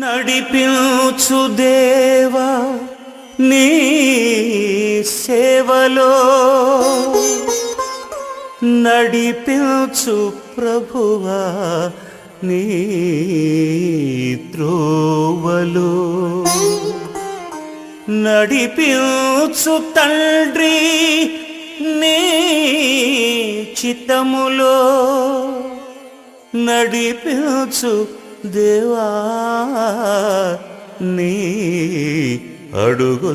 నడిపించు దేవా నీ సేవలో నడిపించు ప్రభువా నీ త్రోవలో నడిపించు తండ్రి నీ చిత్తములో నడిపించు దేవా నీ అడుగు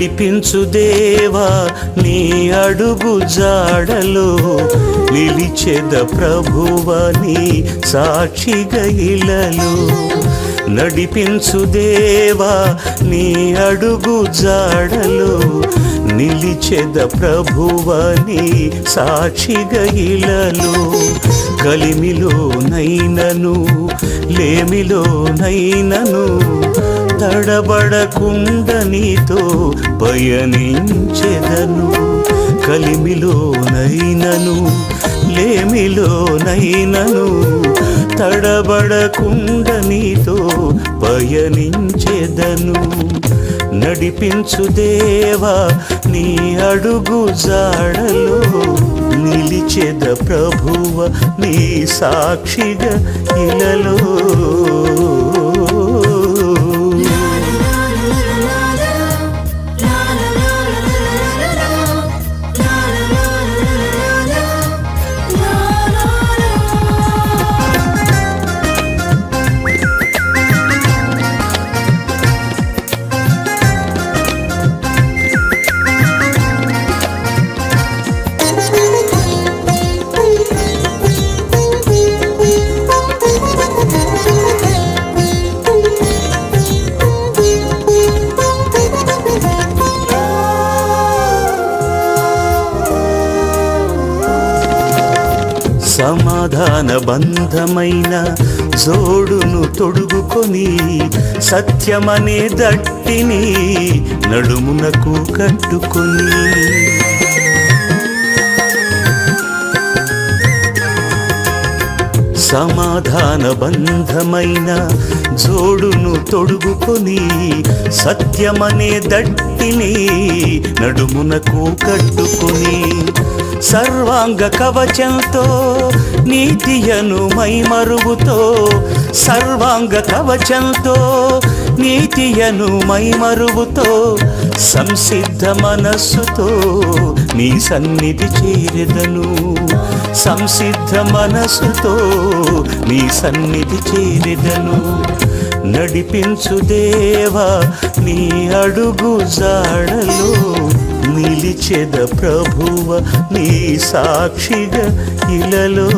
నడిపించు దేవా నీ అడుగు జాడలో నిలిచెద ప్రభువ నీ సాక్షిగా ఇలలో. నడిపించు దేవా నీ అడుగు జాడలో నిలిచెద ప్రభువని సాక్షిగా ఇలలో. కలిమిలో నైనను లేమిలో నైనను తడబడకుండ నీతో పయనించెదను. కలిమిలోనైనను లేమిలోనైనను లేమిలో తడబడకుండ నీతో పయనించెదను. నడిపించు దేవా నీ అడుగు జాడలో నిలిచెద ప్రభువ నీ సాక్షిగా ఇలలో. బంధమైన జోడును తొడుగుకొని సత్యమనే దట్టిని నడుమునకు కట్టుకొని. సమాధాన బంధమైన జోడును తొడుగుకొని సత్యమనే దట్టిని నడుమునకు కట్టుకొని. సర్వాంగ కవచంతో నీతియను మైమరువుతో సర్వాంగ కవచంతో నీతియను మైమరువుతో సంసిద్ధ మనస్సుతో నీ సన్నిధి చేరెదను. సంసిద్ధ మనస్సుతో నీ సన్నిధి చేరెదను. నడిపించు దేవా నీ అడుగు జాడలో నిలిచెద ప్రభువ నీ సాక్షిగా ఇలలో.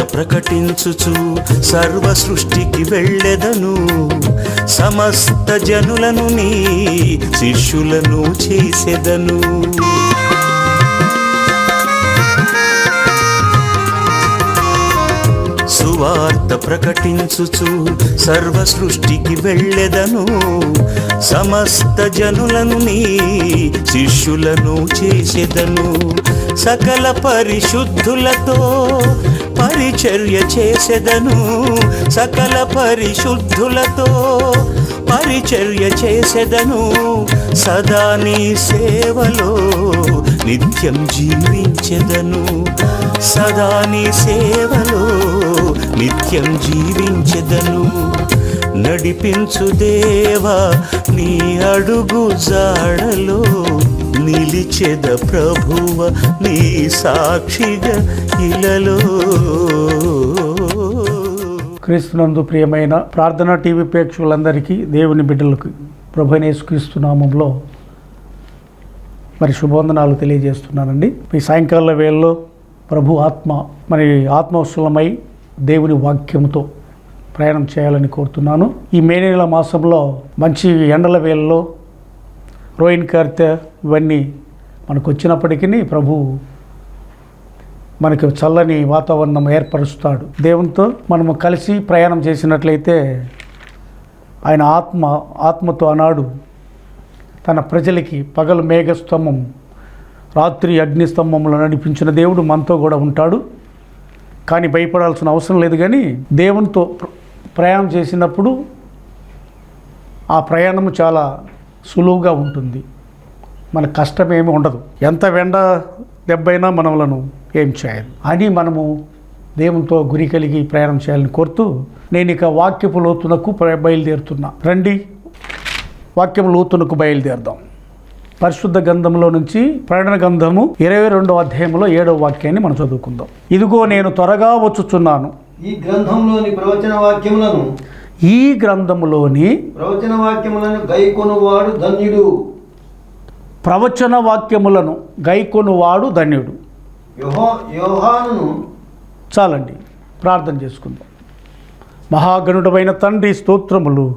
ప్రకటించుచు సర్వ సృష్టికి వెళ్ళెదను. సమస్త జనులను నీ శిష్యులను చేసెదను. సువార్త ప్రకటించుచు సర్వ సృష్టికి వెళ్ళెదను. సమస్త జనులను నీ శిష్యులను చేసెదను. సకల పరిశుద్ధులతో పరిచర్య చేసెదను సకల పరిశుద్ధులతో పరిచర్య చేసెదను సదా నీ సేవలో నిత్యం జీవించెదను. సదా నీ సేవలో నిత్యం జీవించెదను. నడిపించు దేవా నీ అడుగు జాడలో నిలిచెద ప్రభువ నీ సాక్షిగా ఇలలో. క్రీస్తునందు ప్రియమైన ప్రార్థనా టీవీ ప్రేక్షకులందరికీ దేవుని బిడ్డలకు ప్రభునేసు క్రీస్తు నామంలో మరి శుభవందనాలు తెలియజేస్తున్నానండి. ఈ సాయంకాల వేళలో ప్రభు ఆత్మ మరి ఆత్మవశులమై దేవుని వాక్యంతో ప్రయాణం చేయాలని కోరుతున్నాను. ఈ మే నెల మాసంలో మంచి ఎండల వేళలో రోయిన్ కార్తె ఇవన్నీ మనకు వచ్చినప్పటికీ ప్రభు మనకు చల్లని వాతావరణం ఏర్పరుస్తాడు. దేవునితో మనము కలిసి ప్రయాణం చేసినట్లయితే ఆయన ఆత్మ ఆత్మతో అనాడు. తన ప్రజలకి పగలు మేఘస్తంభం రాత్రి అగ్నిస్తంభంలో నడిపించిన దేవుడు మనతో కూడా ఉంటాడు. కానీ భయపడాల్సిన అవసరం లేదు కానీ దేవునితో ప్రయాణం చేసినప్పుడు ఆ ప్రయాణము చాలా సులువుగా ఉంటుంది. మన కష్టం ఏమి ఉండదు. ఎంత వెండ దెబ్బైనా మనలను ఏం చేయదు అని మనము దేవునితో గురి కలిగి ప్రయాణం చేయాలని కోరుతూ నేను ఇక వాక్యపు లోతునకు బయలుదేరుతున్నా. రండి. వాక్యం లోతునకు బయలుదేరదాం. పరిశుద్ధ గంధంలో నుంచి ప్రయాణ గంధము ఇరవై రెండవ అధ్యాయంలో ఏడవ వాక్యాన్ని మనం చదువుకుందాం. ఇదిగో నేను త్వరగా వచ్చుచున్నాను. ఈ గ్రంథంలోని ప్రవచన వాక్యములను ఈ గ్రంథములోని ప్రవచన వాక్యములను గైకొనువాడు ధన్యుడు. ప్రవచన వాక్యములను గైకొనువాడు ధన్యుడు. యోహో యోహానును చాలండి ప్రార్థన చేసుకుందాం. మహాగణుడమైన తండ్రి స్తోత్రములు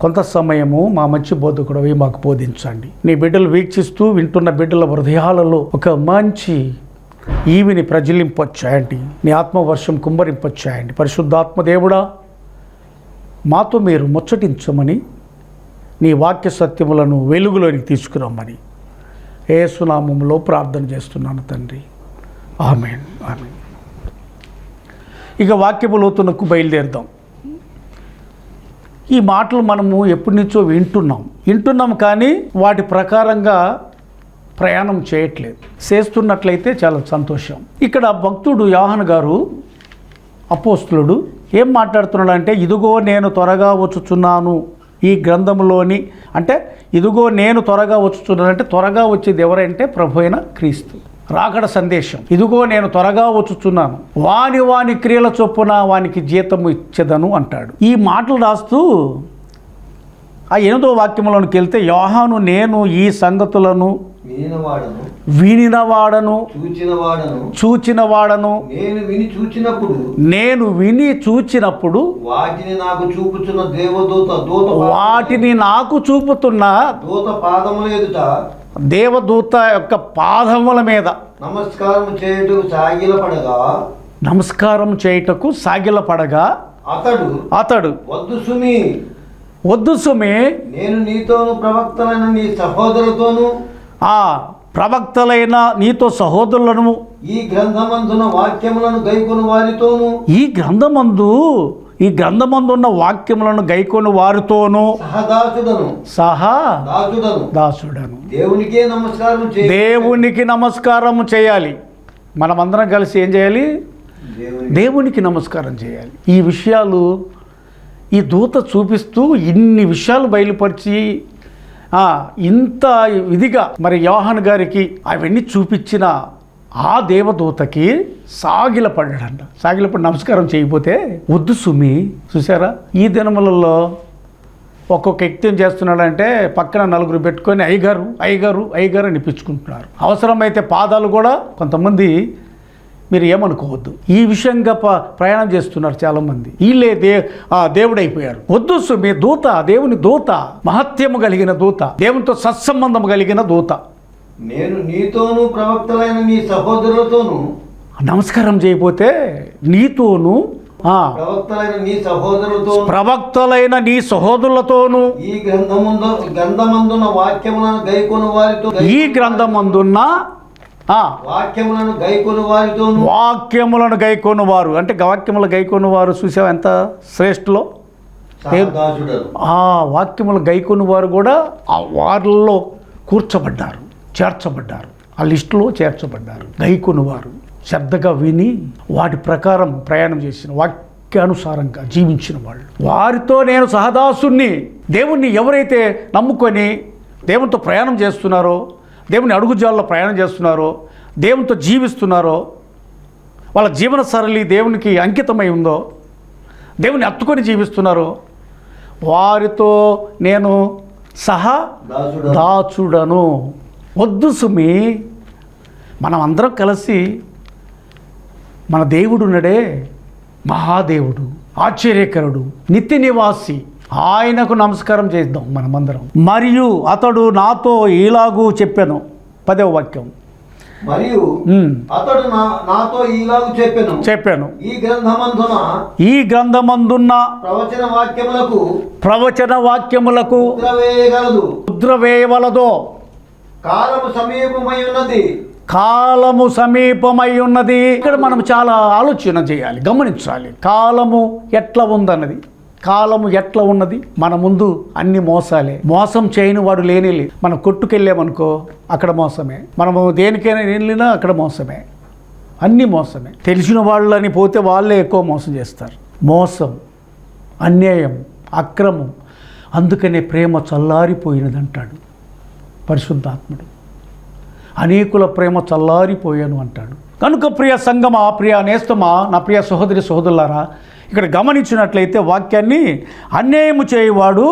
కొంత సమయము మా మంచి బోధకుడవి మాకు బోధించండి. నీ బిడ్డలు వీక్షిస్తూ వింటున్న బిడ్డల హృదయాలలో ఒక మంచి ఈవిని ప్రజలింపొచ్చాయండి నీ ఆత్మవర్షం కుమ్మరింపొచ్చాయండి పరిశుద్ధాత్మ దేవుడా మాతో మీరు ముచ్చటించమని నీ వాక్య సత్యములను వెలుగులోనికి తీసుకురమ్మని. ఏసునామంలో ప్రార్థన చేస్తున్నాను తండ్రి. ఆమెన్. ఆమెన్. ఇక వాక్యపు లోతునకు బయలుదేరుదాం. ఈ మాటలు మనము ఎప్పటి నుంచో వింటున్నాం. వింటున్నాం కానీ వాటి ప్రకారంగా ప్రయాణం చేయట్లేదు. చేస్తున్నట్లయితే చాలా సంతోషం. ఇక్కడ భక్తుడు యాహన్ గారు అపోస్తులుడు ఏం మాట్లాడుతున్నాడు అంటే ఇదిగో నేను త్వరగా వచ్చుచున్నాను. ఈ గ్రంథంలోని అంటే ఇదిగో నేను త్వరగా వచ్చుచున్నాను. అంటే త్వరగా వచ్చేది ఎవరంటే ప్రభు అయిన క్రీస్తు. రాకడ సందేశం. ఇదిగో నేను త్వరగా వచ్చుచున్నాను. వాని వాని క్రియల చొప్పున వానికి జీతము ఇచ్చేదను అంటాడు. ఈ మాటలు రాస్తూ ఆ ఎనిమిదో వాక్యంలోనికి వెళ్తే యోహాను నేను ఈ సంగతులను వినినవాడను చూచినవాడను. నేను విని చూచినప్పుడు నేను విని చూచినప్పుడు వాటిని నాకు చూపుచున్న దేవదూత దూత వాటిని నాకు చూపుతున్న దూత పాదముల ఎదుట దేవదూత యొక్క పాదముల మీద నమస్కారం చేయుటకు సాగిలపడగా నమస్కారం చేయుటకు సాగిలపడగా అతడు అతడు వద్దు సుమి. వద్దు సుమి. నేను నీతోను ప్రవక్తలైన నీ సహోదరులతోనూ ఆ ప్రవక్తలైన నీతో సహోదరులను ఈ గ్రంథమందున వాక్యములను గైకొను వారితోనూ. ఈ గ్రంథమందు ఈ గ్రంథమందు ఉన్న వాక్యములను గైకొని వారితోనూ. సహదాసుడను. సహా దాసుడను. దాసుడను. దేవునికే నమస్కారం దేవునికి నమస్కారం చేయాలి. మనమందరం కలిసి ఏం చేయాలి? దేవుని దేవునికి నమస్కారం చేయాలి. ఈ విషయాలు ఈ దూత చూపిస్తూ ఇన్ని విషయాలు బయలుపరిచి ఇంత ఇదిగా మరి యోహాన్ గారికి అవన్నీ చూపించిన ఆ దేవదూతకి సాగిలపడ్డాడంట. సాగిలపడి నమస్కారం చేయకపోతే వద్దు సుమి చూసారా ఈ దినములలో ఒక్కొక్క వ్యక్తి ఏం చేస్తున్నాడంటే పక్కన నలుగురు పెట్టుకొని అయ్యగారు అయ్యగారు అయ్యగారు అనిపించుకుంటున్నారు అవసరమైతే పాదాలు కూడా కొంతమంది మీరు ఏమనుకోవద్దు. ఈ విషయంగా ప్రయాణం చేస్తున్నారు చాలామంది. వీళ్ళే దే ఆ, దేవుడైపోయారు. వద్దు మీ దూత దేవుని దూత మహత్యము కలిగిన దూత దేవునితో సత్సంబంధం కలిగిన దూత. నేను నీతోనూ ప్రవక్తలైన నీ సహోదరులతోనూ నమస్కారం చేయకపోతే నీతోను ప్రవక్తలైన నీ సహోదరులతోనూ ప్రవక్తలైన నీ సహోదరులతోనూ ఈ గ్రంథముందు గ్రంథమందున్న వాక్యములను గైకొను వారితో ఈ గ్రంథమందున్న వాక్యములను గైకొను వారితోనూ. వాక్యములను గైకొను వారు. అంటే వాక్యములు గైకొను వారు చూసావు ఎంత శ్రేష్ఠలో? ఆ వాక్యములు గైకొని వారు కూడా ఆ వారిలో కూర్చబడ్డారు చేర్చబడ్డారు. ఆ లిస్టులో చేర్చబడ్డారు. గైకొని వారు శ్రద్ధగా విని వాటి ప్రకారం ప్రయాణం చేసిన వాక్యానుసారంగా జీవించిన వాళ్ళు. వారితో నేను సహదాసుని దేవుణ్ణి ఎవరైతే నమ్ముకొని దేవునితో ప్రయాణం చేస్తున్నారో దేవుని అడుగుజాల్లో ప్రయాణం చేస్తున్నారో దేవునితో జీవిస్తున్నారో వాళ్ళ జీవన సరళి దేవునికి అంకితమై ఉందో దేవుని హత్తుకొని జీవిస్తున్నారో వారితో నేను సహా దాచుడను. వద్దు సుమి. మనం అందరం కలిసి మన దేవుడు ఉన్నాడే మహాదేవుడు ఆశ్చర్యకరుడు నిత్య నివాసి. ఆయనకు నమస్కారం చేద్దాం మనమందరం. మరియు అతడు నాతో ఇలాగూ చెప్పాను. పదవ వాక్యం. మరియు అతడు నాతో చెప్పెను. చెప్పాను. ఈ గ్రంథమందున ఈ గ్రంథమందున్న ప్రవచన వాక్యములకు ప్రవచన వాక్యములకు ముద్ర వేయగలదు ముద్ర వేయవలదో కాలము సమీపమై ఉన్నది. కాలము సమీపమై ఉన్నది. ఇక్కడ మనం చాలా ఆలోచన చేయాలి గమనించాలి. కాలము ఎట్లా ఉందన్నది. కాలము ఎట్లా ఉన్నది? మన ముందు అన్ని మోసాలే. మోసం చేయని వాడు లేని మనం కొట్టుకెళ్ళామనుకో అక్కడ మోసమే. మనము దేనికైనా వెళ్ళినా అక్కడ మోసమే. అన్ని మోసమే. తెలిసిన వాళ్ళని పోతే వాళ్ళే ఎక్కువ మోసం చేస్తారు. మోసం అన్యాయం అక్రమం. అందుకనే ప్రేమ చల్లారిపోయినది అంటాడు పరిశుద్ధాత్ముడు. అనేకుల ప్రేమ చల్లారిపోయాను అంటాడు. కనుక ప్రియ సంగమా ప్రియ నేస్తమా నా ప్రియ సహోదరి సహోదరులారా ఇక్కడ గమనించినట్లయితే వాక్యాన్ని అన్యాయము చేయవాడు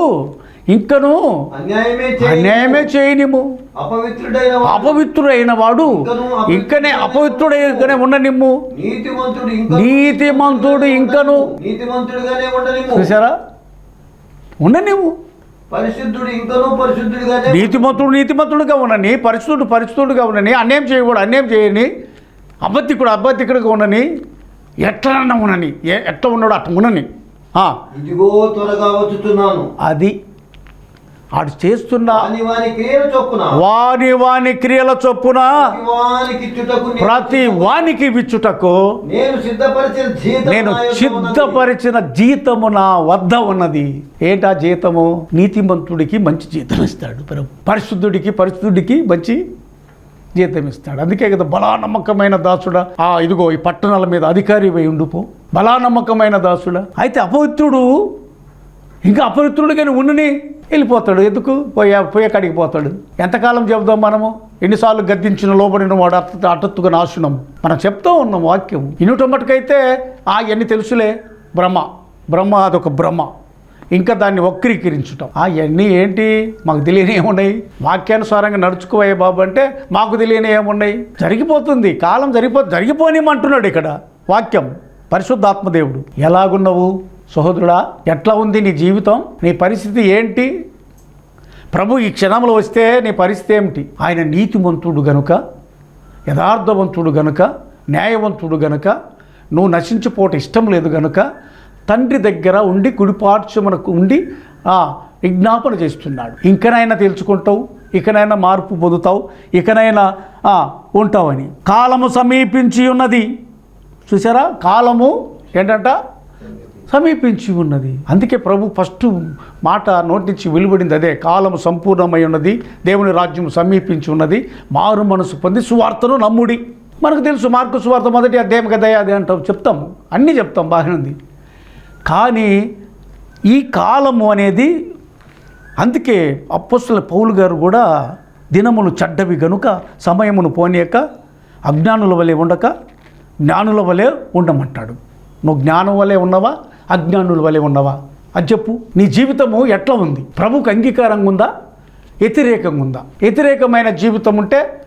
ఇంకను అన్యాయమే చేయి. అన్యాయమే చేయనిము అపవిత్రుడైన వాడు, ఇంకనే అపవిత్రుడైన ఉండనిమ్ము. నీతిమంతుడు ఇంకా నీతిమంతుడు ఇంకను ఉండనిమ్ము. చూసారా ఉండనివ్వు. పరిశుద్ధుడు ఇంకను పరిశుద్ధుడిగానే నీతిమంతుడు నీతిమంతుడుగా ఉండని పరిశుద్ధుడు పరిశుద్ధుడుగా ఉండని అన్యాయం చేయకూడదు అన్యాయం చేయని అబద్ధికుడు అబద్ధికుడుగా ఉండని ఎట్లన్నా ఉండని ఎట్లా ఉన్నాడు అట్లా ఉండని ఇదిగో త్వరగా వచ్చుతున్నాను. అది ఆడు చేస్తున్న వాని వాని క్రియల చొప్పున. ప్రతి వానికి విచ్చుటకు నేను సిద్ధపరిచిన జీతము నా వద్ద ఉన్నది. ఏంటా జీతము? నీతిమంతుడికి మంచి జీతం ఇస్తాడు. పరిశుద్ధుడికి పరిశుద్ధుడికి మంచి జీతం ఇస్తాడు. అందుకే కదా బలా నమ్మకమైన దాసుడా ఆ ఇదిగో ఈ పట్టణాల మీద అధికారి పోయి ఉండిపో. బలా నమ్మకమైన దాసుడా. అయితే అపవిత్రుడు ఇంకా అపవిత్రుడుగానే ఉండని వెళ్ళిపోతాడు. ఎందుకు? పోయే పోయే కాడికి పోతాడు. ఎంతకాలం చెబుదాం మనము? ఎన్నిసార్లు గద్దించిన లోబడిన వాడు అట్ట అటత్తుగా నాశనం. మనం చెప్తూ ఉన్నాం వాక్యం. ఇనుట ఆ ఎన్ని తెలుసులే. బ్రహ్మ. బ్రహ్మ అదొక బ్రహ్మ. ఇంకా దాన్ని వక్రీకరించటం ఆ ఇవన్నీ ఏంటి? మాకు తెలియని ఏమున్నాయి? వాక్యానుసారంగా నడుచుకోవే బాబు అంటే మాకు తెలియని ఏమున్నాయి? జరిగిపోతుంది. కాలం జరిగిపో జరిగిపోనిమంటున్నాడు ఇక్కడ వాక్యం. పరిశుద్ధాత్మదేవుడు. ఎలాగున్నావు సహోదరుడా? ఎట్లా ఉంది నీ జీవితం? నీ పరిస్థితి ఏంటి? ప్రభు ఈ క్షణంలో వస్తే నీ పరిస్థితి ఏమిటి? ఆయన నీతిమంతుడు గనుక యథార్థవంతుడు గనుక న్యాయవంతుడు గనుక నువ్వు నశించిపోవటం ఇష్టం లేదు గనుక తండ్రి దగ్గర ఉండి కుడిపార్శ్వమునకు ఉండి విజ్ఞాపన చేస్తున్నాడు. ఇంకనైనా తెలుసుకుంటావు ఇకనైనా మార్పు పొందుతావు ఇకనైనా ఉంటావని. కాలము సమీపించి ఉన్నది. చూసారా కాలము ఏంటంట? సమీపించి ఉన్నది. అందుకే ప్రభు ఫస్ట్ మాట నోటి నుంచి వెలువడింది అదే. కాలం సంపూర్ణమై ఉన్నది దేవుని రాజ్యం సమీపించి ఉన్నది మారు మనసు పొంది సువార్తను నమ్ముడి. మనకు తెలుసు మార్కు సువార్త మొదటి అధ్యాయం కదా అది అంటాం చెప్తాము. అన్నీ చెప్తాం బాగానే ఉంది. కానీ ఈ కాలము అనేది అందుకే అప్పస్తుల పౌలు గారు కూడా దినములు చెడ్డవి గనుక సమయమును పోనీయక అజ్ఞానుల వలె ఉండక జ్ఞానుల వలె ఉండమంటాడు. నువ్వు జ్ఞానం వలె ఉన్నవా అజ్ఞానుల వలె ఉన్నవా? అది చెప్పు. నీ జీవితము ఎట్లా ఉంది? ప్రభుకు అంగీకారంగా ఉందా? వ్యతిరేకంగా ఉందా? వ్యతిరేకమైన జీవితం ఉంటే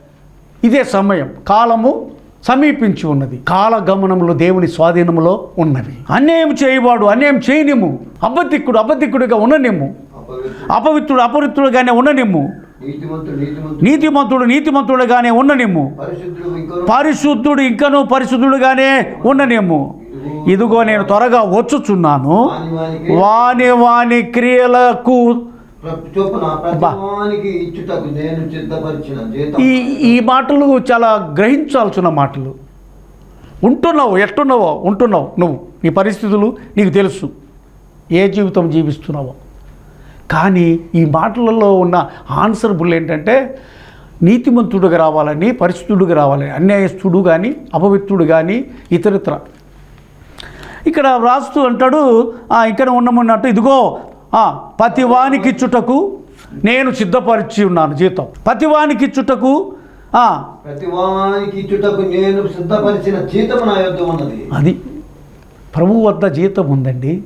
ఇదే సమయం. కాలము సమీపించి ఉన్నది. కాల గమనములు దేవుని స్వాధీనములో ఉన్నవి. అన్యాయం చేయవాడు అన్యాయం చేయనిమ్ము. అబద్ధికుడు అబద్ధికుడిగా ఉండనిమ్ము. అపవిత్రుడు. అపవిత్రుడు అపవిత్రుడుగానే ఉండనిమ్ము. నీతిమంతుడు నీతిమంతుడు. నీతిమంతుడు నీతిమంతుడుగానే ఉండనిమ్ము. పరిశుద్ధుడు ఇంకను. పరిశుద్ధుడు ఇంకనూ పరిశుద్ధుడుగానే ఉండనిమ్ము. ఇదిగో నేను త్వరగా వచ్చుచున్నాను. వాని వాని క్రియలకు ఈ ఈ మాటలు చాలా గ్రహించాల్సిన మాటలు. ఉంటున్నావు ఎట్టున్నావో? ఉంటున్నావు నువ్వు. నీ పరిస్థితులు నీకు తెలుసు. ఏ జీవితం జీవిస్తున్నావో. కానీ ఈ మాటలలో ఉన్న ఆన్సర్బుల్ ఏంటంటే నీతిమంతుడుగా రావాలని పరిశుద్ధుడుగా రావాలని అన్యాయస్తుడు కానీ అపవిత్రుడు కానీ ఇతరితర. ఇక్కడ రాస్తూ అంటాడు "ఆ, ఇక్కడ ఉండమన్నట్టు ఇదిగో ఆ, పతివానికి ఇచ్చుటకు నేను సిద్ధపరిచి ఉన్నాను జీతం ప్రతి ఇచ్చుటకు నేను సిద్ధపరిచిన జీతం నా యొద్ద ఉన్నది. అది ప్రభు వద్ద జీతం ఉందండి.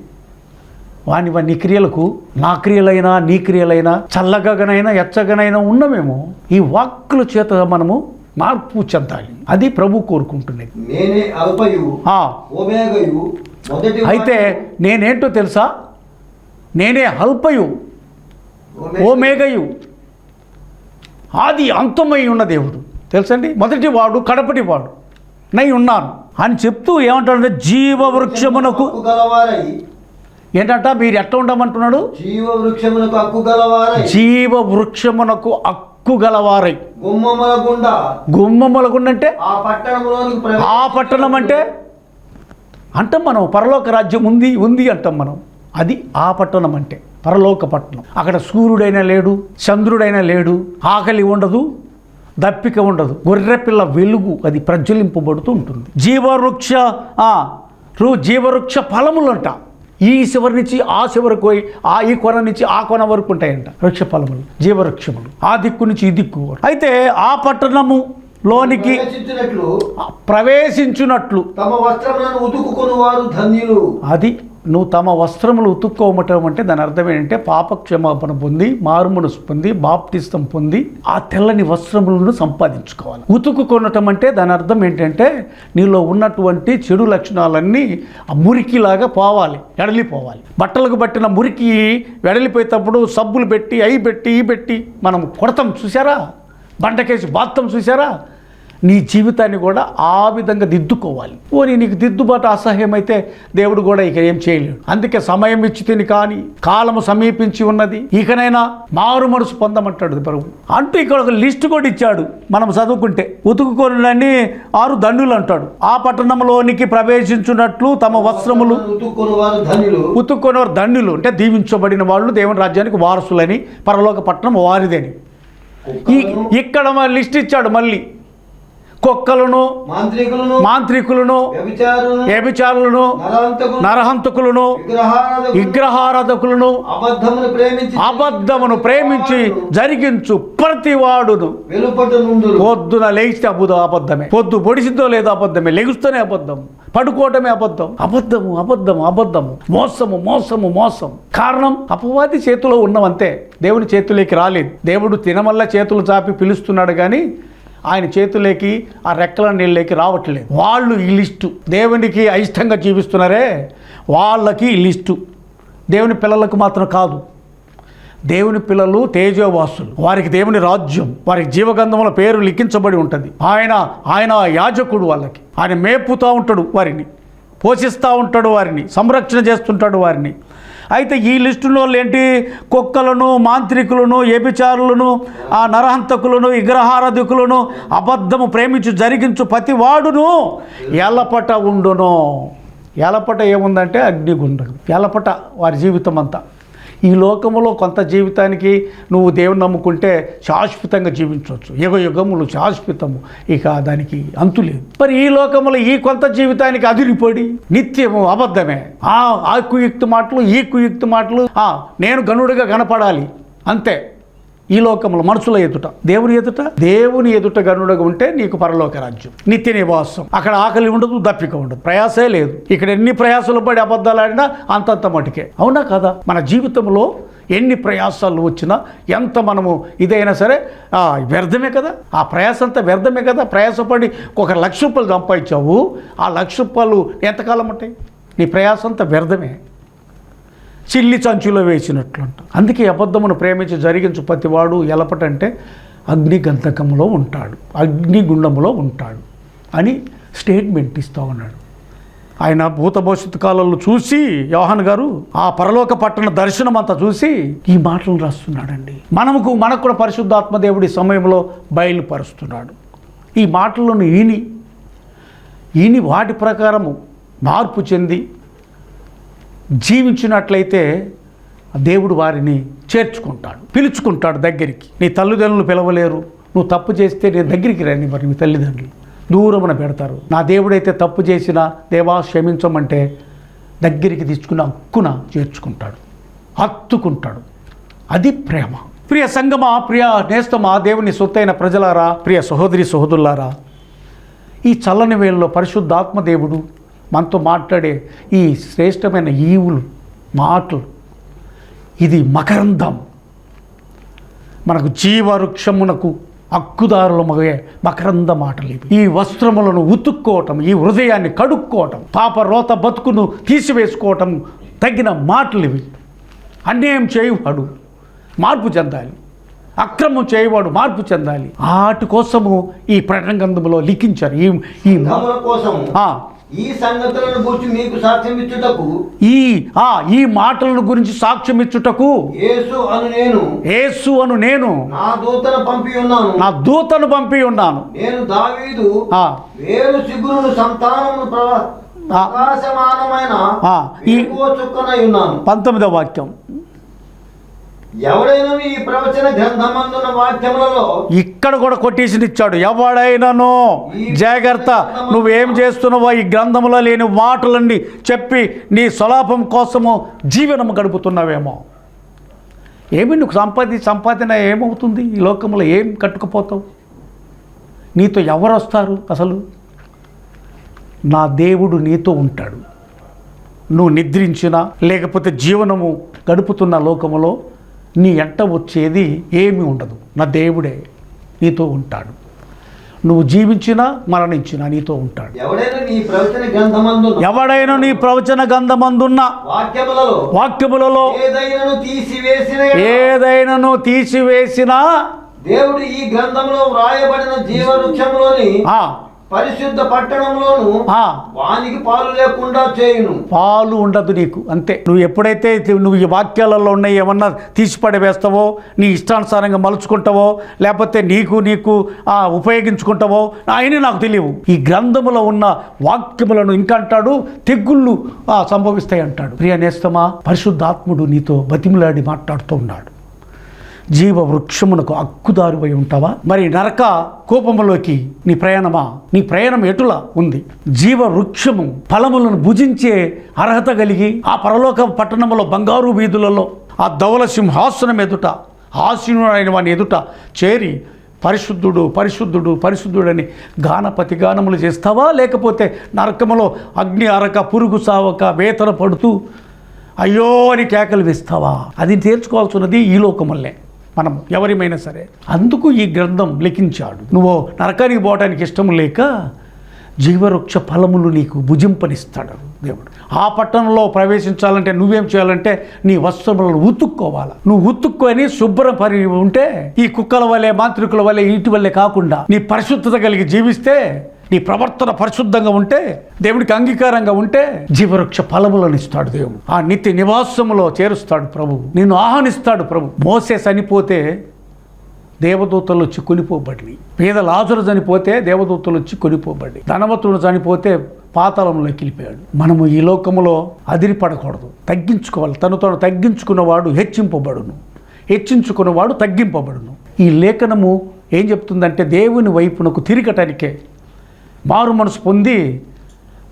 వాని వాని క్రియలకు నా క్రియలైనా నీ క్రియలైనా చల్లగనైనా ఎచ్చగనైనా ఉన్నమేమో ఈ వాక్కుల చేత మనము మార్పు చెందాలి. అది ప్రభు కోరుకుంటున్నది. నేనే అల్పయు అయితే నేనేంటో తెలుసా? నేనే అల్పయు ఓ మేఘయు ఆది అంతమై ఉన్న దేవుడు. తెలుసండి? మొదటి వాడు కడపటి వాడు. నై ఉన్నాను. అని చెప్తూ ఏమంటాడంటే జీవ వృక్షమునకు హక్కు గలవారై ఏంటంట? మీరు ఎట్లా ఉండమంటున్నాడు? జీవ వృక్షమునకు హక్కు గలవారై జీవ వృక్షమునకు అక్కు గలవారై గుమ్మముల గుండా గుమ్మములకుండంటే ఆ పట్టణంలోనికి ఆ పట్టణం అంటే? అంటాం మనం పరలోక రాజ్యం ఉంది ఉంది అంటాం మనం. అది ఆ పట్టణం అంటే పరలోక పట్టణం. అక్కడ సూర్యుడైనా లేడు చంద్రుడైనా లేడు ఆకలి ఉండదు దప్పిక ఉండదు గొర్రెపిల్ల వెలుగు అది ప్రజ్వలింపబడుతూ ఉంటుంది జీవవృక్ష జీవవృక్ష ఫలములంట. ఈ చివరి నుంచి ఆ చివరికి పోయి ఆ ఈ కొన నుంచి ఆ కొన వరకు ఉంటాయంట వృక్ష ఫలములు జీవవృక్షములు. ఆ దిక్కు నుంచి ఈ దిక్కు అయితే ఆ పట్టణము లోనికి ప్రవేశించినట్లు ప్రవేశించున్నట్లు తమ వస్త్రములను ఉతుకుకొని వారు ధన్యులు. అది నువ్వు తమ వస్త్రములు ఉతుక్కోమటం అంటే దాని అర్థం ఏంటంటే పాపక్షమాపణ పొంది మారుమనసు పొంది బాప్టిస్తం పొంది ఆ తెల్లని వస్త్రములను సంపాదించుకోవాలి. ఉతుక్కుకొనటం అంటే దాని అర్థం ఏంటంటే నీలో ఉన్నటువంటి చెడు లక్షణాలన్నీ ఆ మురికిలాగా పోవాలి ఎడలిపోవాలి బట్టలకు పట్టిన మురికి వెడలిపోయేటప్పుడు సబ్బులు పెట్టి అవి పెట్టి ఈ పెట్టి మనం కొడతాం చూసారా బండకేసి బాత్తం చూసారా నీ జీవితాన్ని కూడా ఆ విధంగా దిద్దుకోవాలి. పోనీ నీకు దిద్దుబాటు అసహ్యమైతే దేవుడు కూడా ఇక ఏం చేయలేడు. అందుకే సమయం ఇచ్చి తిని కానీ కాలము సమీపించి ఉన్నది ఇకనైనా మారు మనసు పొందమంటాడు ప్రభు అంటూ ఇక్కడ ఒక లిస్ట్ కూడా ఇచ్చాడు మనం చదువుకుంటే. ఉతుకుకొని ఆరు దండులు అంటాడు. ఆ పట్టణంలోనికి ప్రవేశించున్నట్లు తమ వస్త్రములు ఉతుక్కుని వారు ధన్యులు. ఉతుక్కొని దండులు అంటే దీవించబడిన వాళ్ళు దేవుని రాజ్యానికి వారసులని పరలోక పట్టణం వారిదని. ఈ ఇక్కడ లిస్ట్ ఇచ్చాడు మళ్ళీ. కుక్కలను మాంత్రికులను వ్యభిచారులను నరహంతకులను విగ్రహారాధకులను అబద్ధమును ప్రేమించి జరిగించు ప్రతివాడును. పొద్దున లేస్తే అబుధం అబద్ధమే. పొద్దు పొడిసిందో లేదో అబద్ధమే. లెగుస్తూనే అబద్ధం. పడుకోవటమే అబద్ధం. అబద్ధము అబద్ధము అబద్ధము. మోసము మోసము మోసం. కారణం అపవాది చేతిలో ఉన్నవంతే. దేవుని చేతులోకి రాలేదు. దేవుడు తినమల్ల చేతులు చాపి పిలుస్తున్నాడు కానీ ఆయన చేతులేకి ఆ రెక్కల నీళ్ళకి రావట్లేదు. వాళ్ళు ఈ లిస్టు. దేవునికి అయిష్టంగా జీవిస్తున్నారే? వాళ్ళకి ఈ లిస్టు. దేవుని పిల్లలకు మాత్రం కాదు. దేవుని పిల్లలు తేజోవాసులు. వారికి దేవుని రాజ్యం వారికి జీవగంధముల పేరు లిఖించబడి ఉంటుంది. ఆయన ఆయన యాజకుడు వాళ్ళకి. ఆయన మేపుతూ ఉంటాడు వారిని. పోషిస్తూ ఉంటాడు వారిని. సంరక్షణ చేస్తుంటాడు వారిని. అయితే ఈ లిస్టులో ఏంటి? కుక్కలను మాంత్రికులను వ్యభిచారులను ఆ నరహంతకులను విగ్రహారధికులను అబద్ధము ప్రేమించు జరిగించు ప్రతి వాడును ఎలపట ఉండును. ఎలపట ఏముందంటే అగ్నిగుండం. ఎలపట వారి జీవితం అంతా ఈ లోకములో కొంత జీవితానికి నువ్వు దేవుని నమ్ముకుంటే శాశ్వతంగా జీవించవచ్చు. యుగ యుగములు శాశ్వతము. ఇక దానికి అంతు లేదు. మరి ఈ లోకములో ఈ కొంత జీవితానికి అదిరిపడి నిత్యము అబద్ధమే. ఆ కుయుక్తి మాటలు ఈ కుయుక్తి మాటలు నేను గనుడిగా కనపడాలి. అంతే. ఈ లోకముల మనుషుల ఎదుట దేవుని ఎదుట దేవుని ఎదుట గనుడగా ఉంటే నీకు పరలోక రాజ్యం నిత్య నివాసం. అక్కడ ఆకలి ఉండదు దప్పిక ఉండదు ప్రయాసే లేదు. ఇక్కడ ఎన్ని ప్రయాసాలు పడి అబద్ధాలు ఆడినా అంతంత మటుకే. అవునా కదా? మన జీవితంలో ఎన్ని ప్రయాసాలు వచ్చినా ఎంత మనము ఇదైనా సరే వ్యర్థమే కదా? ఆ ప్రయాస అంతా వ్యర్థమే కదా? ప్రయాసపడి ఒక లక్ష రూపాయలు సంపాదించావు ఆ లక్ష రూపాయలు ఎంతకాలం ఉంటాయి? నీ ప్రయాసం అంతా వ్యర్థమే. చిల్లి చంచులో వేసినట్లుంట. అందుకే అబద్ధమును ప్రేమించి జరిగించు ప్రతివాడు ఎలపటంటే అగ్నిగంధకంలో ఉంటాడు అగ్నిగుండంలో ఉంటాడు అని స్టేట్మెంట్ ఇస్తూ ఉన్నాడు. ఆయన భూత భవిష్యత్తు కాలంలో చూసి యోహన్ గారు ఆ పరలోక పట్టణ దర్శనం అంతా చూసి ఈ మాటలు రాస్తున్నాడండి. మనకు మనకు కూడా పరిశుద్ధాత్మదేవుడి సమయంలో బయలుపరుస్తున్నాడు. ఈ మాటలను ఈని ఈని వాటి ప్రకారము మార్పు చెంది జీవించినట్లయితే దేవుడు వారిని చేర్చుకుంటాడు పిలుచుకుంటాడు దగ్గరికి. నీ తల్లిదండ్రులు పిలవలేరు నువ్వు తప్పు చేస్తే నేను దగ్గరికి రండి మరి మీ తల్లిదండ్రులు. దూరమున పెడతారు. నా దేవుడైతే తప్పు చేసినా దేవా క్షమించమంటే దగ్గరికి తీసుకుని హక్కున చేర్చుకుంటాడు హత్తుకుంటాడు. అది ప్రేమ. ప్రియ సంగమా ప్రియ నేస్తమా దేవుని సొత్తైన ప్రజలారా ప్రియ సహోదరి సహోదరులారా ఈ చల్లని వేళలో పరిశుద్ధాత్మ దేవుడు మనతో మాట్లాడే ఈ శ్రేష్టమైన ఈవులు మాటలు. ఇది మకరందం. మనకు జీవవృక్షమునకు హక్కుదారులమగే మకరంద మాటలు ఇవి. ఈ వస్త్రములను ఉతుక్కోవటం ఈ హృదయాన్ని కడుక్కోవటం పాప రోత బతుకును తీసివేసుకోవటం తగిన మాటలు ఇవి. అన్యాయం చేయువాడు మార్పు చెందాలి. అక్రమం చేయవాడు మార్పు చెందాలి. వాటి కోసము ఈ ప్రకటన లిఖించారు. ఈ ఈ కోసం ఈ సంగతులను గురించి మీకు సాక్ష్యం ఇచ్చుటకు ఈ ఆ ఈ మాటలను గురించి సాక్ష్యం ఇచ్చుటకు యేసు అను నేను యేసు అను నేను నా దూతను పంపి ఉన్నాను. నా దూతను పంపి ఉన్నాను. నేను దావీదు ఆ, వేరు సిగురును సంతానమును. ప్రకాశమానమైన ఈ- చుక్కనై ఉన్నాను. పంతొమ్మిదవ వాక్యం. ఎవడైనా ఈ ప్రవచన గ్రంథమందున్న వాక్యములలో ఇక్కడ కూడా కొటేషన్ ఇచ్చాడు. ఎవడైనానో? జాగ్రత్త. నువ్వేం చేస్తున్నావో ఈ గ్రంథములో లేని మాటలన్నీ చెప్పి నీ స్వలాపం కోసము జీవనము గడుపుతున్నావేమో. ఏమి నువ్వు సంపాది సంపాదన ఏమవుతుంది? ఈ లోకంలో ఏం కట్టుకుపోతావు? నీతో ఎవరు వస్తారు అసలు? నా దేవుడు నీతో ఉంటాడు. నువ్వు నిద్రించినా లేకపోతే జీవనము గడుపుతున్న లోకములో నీ ఎంట వచ్చేది ఏమీ ఉండదు. నా దేవుడే నీతో ఉంటాడు. నువ్వు జీవించినా మరణించినా నీతో ఉంటాడు. ఎవడైనా నీ ప్రవచన గంధమందున్న వాక్యములలో ఏదైనాను తీసివేసిన దేవుడు ఈ గ్రంథంలో వ్రాయబడిన జీవవృక్షంలోని పరిశుద్ధ పట్టణంలోను వానికి పాలు లేకుండా చేయును. పాలు ఉండదు నీకు అంతే. నువ్వు ఎప్పుడైతే నువ్వు ఈ వాక్యాలలో ఉన్న ఏమన్నా తీసి పడవేస్తావో నీ ఇష్టానుసారంగా మలుచుకుంటావో లేకపోతే నీకు నీకు ఆ, ఉపయోగించుకుంటావో ఆయన నాకు తెలియవు. ఈ గ్రంథములో ఉన్న వాక్యములను ఇంకా అంటాడు తెగుళ్ళు ఆ, సంభవిస్తాయి అంటాడు ప్రియ నేస్తమా పరిశుద్ధాత్ముడు నీతో బతిమిలాడి మాట్లాడుతూ ఉన్నాడు. జీవ వృక్షమునకు అక్కుదారువై ఉంటావా? మరి నరక కోపములోకి నీ ప్రయాణమా? నీ ప్రయాణం ఎటులా ఉంది? జీవ వృక్షము ఫలములను భుజించే అర్హత కలిగి ఆ పరలోక పట్టణములో బంగారు వీధులలో ఆ ధవల సింహాసనం ఎదుట ఆసీనుడైన వాని ఎదుట చేరి పరిశుద్ధుడు పరిశుద్ధుడు పరిశుద్ధుడని గానపతి గానములు చేస్తావా? లేకపోతే నరకములో అగ్ని అరక పురుగు సావక వేతన పడుతూ అయ్యో అని కేకలు వేస్తావా? అది తీర్చుకోవాల్సినది ఈ లోకమల్లే మనం ఎవరిమైనా సరే అందుకు ఈ గ్రంథం లిఖించాడు. నువ్వు నరకానికి పోవడానికి ఇష్టం లేక జీవవృక్ష ఫలములు నీకు భుజింపనిస్తాడు దేవుడు. ఆ పట్టణంలో ప్రవేశించాలంటే నువ్వేం చేయాలంటే నీ వస్త్రములను ఉతుక్కోవాలి. నువ్వు ఉతుక్కొని శుభ్రపరి ఉంటే ఈ కుక్కల వల్లే మాంత్రికుల వల్లే ఇటు వల్లే కాకుండా నీ పరిశుద్ధత కలిగి జీవిస్తే నీ ప్రవర్తన పరిశుద్ధంగా ఉంటే దేవుడికి అంగీకారంగా ఉంటే జీవవృక్ష ఫలములను ఇస్తాడు దేవుడు. ఆ నిత్య నివాసములో చేరుస్తాడు ప్రభు. నిన్ను ఆహ్వానిస్తాడు ప్రభు. మోసే చనిపోతే దేవదూతలు వచ్చి కొనిపోబడి పేద లాజులు చనిపోతే దేవదూతలు వచ్చి కొనిపోబడి ధనవంతుడు చనిపోతే పాతాళంలోకి వెళ్ళిపోయాడు మనము ఈ లోకములో అదిరిపడకూడదు. తగ్గించుకోవాలి. తను తాను తగ్గించుకున్నవాడు హెచ్చింపబడును. హెచ్చించుకున్నవాడు తగ్గింపబడును. ఈ లేఖనము ఏం చెప్తుందంటే దేవుని వైపునకు తిరగటానికే మారు మనసు పొంది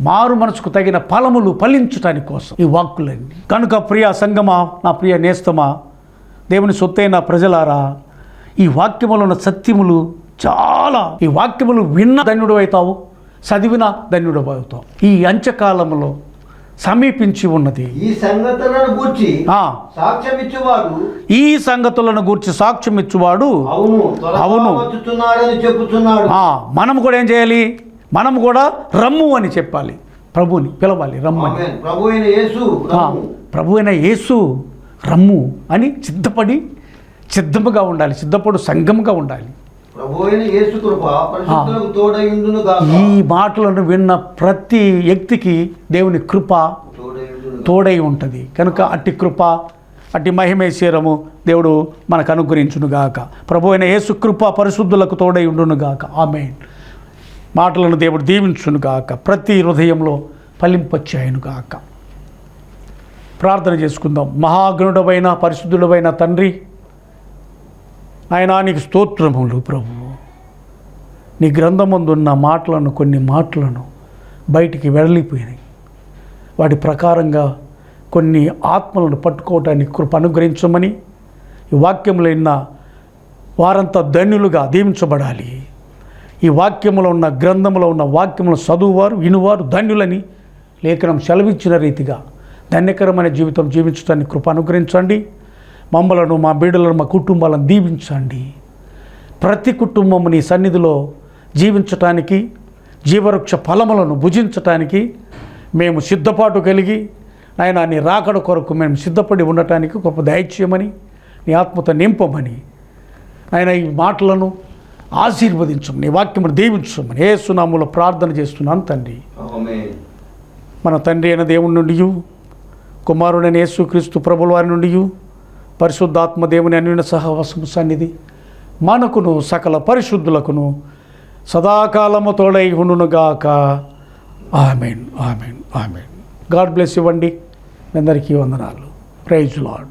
మారు మనసుకు తగిన ఫలములు ఫలించటానికి కోసం ఈ వాక్కులన్నీ. కనుక ప్రియ సంగమా నా ప్రియ నేస్తమా దేవుని సొత్తైన ప్రజలారా ఈ వాక్యములో ఉన్న సత్యములు చాలా. ఈ వాక్యములు విన్న ధన్యుడు అవుతావు చదివిన ధన్యుడు అవుతావు. ఈ అంత్యకాలంలో సమీపించి ఉన్నది. ఈ సంగతులను గూర్చి సాక్ష్యం ఇచ్చేవాడు ఈ సంగతులను గూర్చి సాక్ష్యం ఇచ్చువాడు అవును. అవును. మనం కూడా ఏం చేయాలి? మనం కూడా రమ్ము అని చెప్పాలి. ప్రభుని పిలవాలి రమ్ము అని. ఆమేన్. ప్రభు అయిన యేసు రమ్ము. అని సిద్ధపడి సిద్ధముగా ఉండాలి సిద్ధపడు సంఘముగా ఉండాలి. ఈ మాటలను విన్న ప్రతి వ్యక్తికి దేవుని కృప తోడై ఉంటుంది. కనుక అట్టి కృప అట్టి మహిమేశ్వరము దేవుడు మనకు అనుగ్రహించునుగాక. ప్రభు అయిన యేసు కృప పరిశుద్ధులకు తోడై ఉండునుగాక. ఆమె మాటలను దేవుడు దీవించునుగాక ప్రతి హృదయంలో ఫలింపచ్చాయనుగాక ప్రార్థన చేసుకుందాం. మహాగణుడమైన పరిశుద్ధుడమైన తండ్రి ఆయన నీకు స్తోత్రములు ప్రభు నీ గ్రంథమందున్న మాటలను కొన్ని మాటలను బయటికి వెళ్ళిపోయినాయి వాటి ప్రకారంగా కొన్ని ఆత్మలను పట్టుకోవటానికి కృప అనుగ్రహించమని ఈ వాక్యంలో ఉన్న వారంతా ధన్యులుగా దీవించబడాలి. ఈ వాక్యములో ఉన్న గ్రంథంలో ఉన్న వాక్యములను చదువువారు వినువారు ధన్యులని లేఖనం సెలవిచ్చిన రీతిగా ధన్యకరమైన జీవితం జీవించడానికి కృప అనుగ్రహించండి. మమ్మలను మా బిడ్డలను మా కుటుంబాలను దీవించండి. ప్రతి కుటుంబము నీ సన్నిధిలో జీవించటానికి జీవవృక్ష ఫలములను భుజించటానికి మేము సిద్ధపాటు కలిగి నాయన నీ రాకడ కొరకు మేము సిద్ధపడి ఉండటానికి గొప్ప దయచేయమని నీ ఆత్మత నింపమని ఆయన ఈ మాటలను ఆశీర్వదించమని నీ వాక్యమును దీవించమని ఏ సునాములో ప్రార్థన చేస్తున్నాను తండ్రి. మన తండ్రి అయిన దేవుని నుండి కుమారుడైన యేసుక్రీస్తు ప్రభుల వారి నుండి పరిశుద్ధాత్మ దేవుని అన్యున సహవాసము సన్నిధి మనకును సకల పరిశుద్ధులకును సదాకాలము తోడై ఉండునుగాక amen amen amen. God bless ఇవ్వండి మీ అందరికీ వందనాలు. Praise lord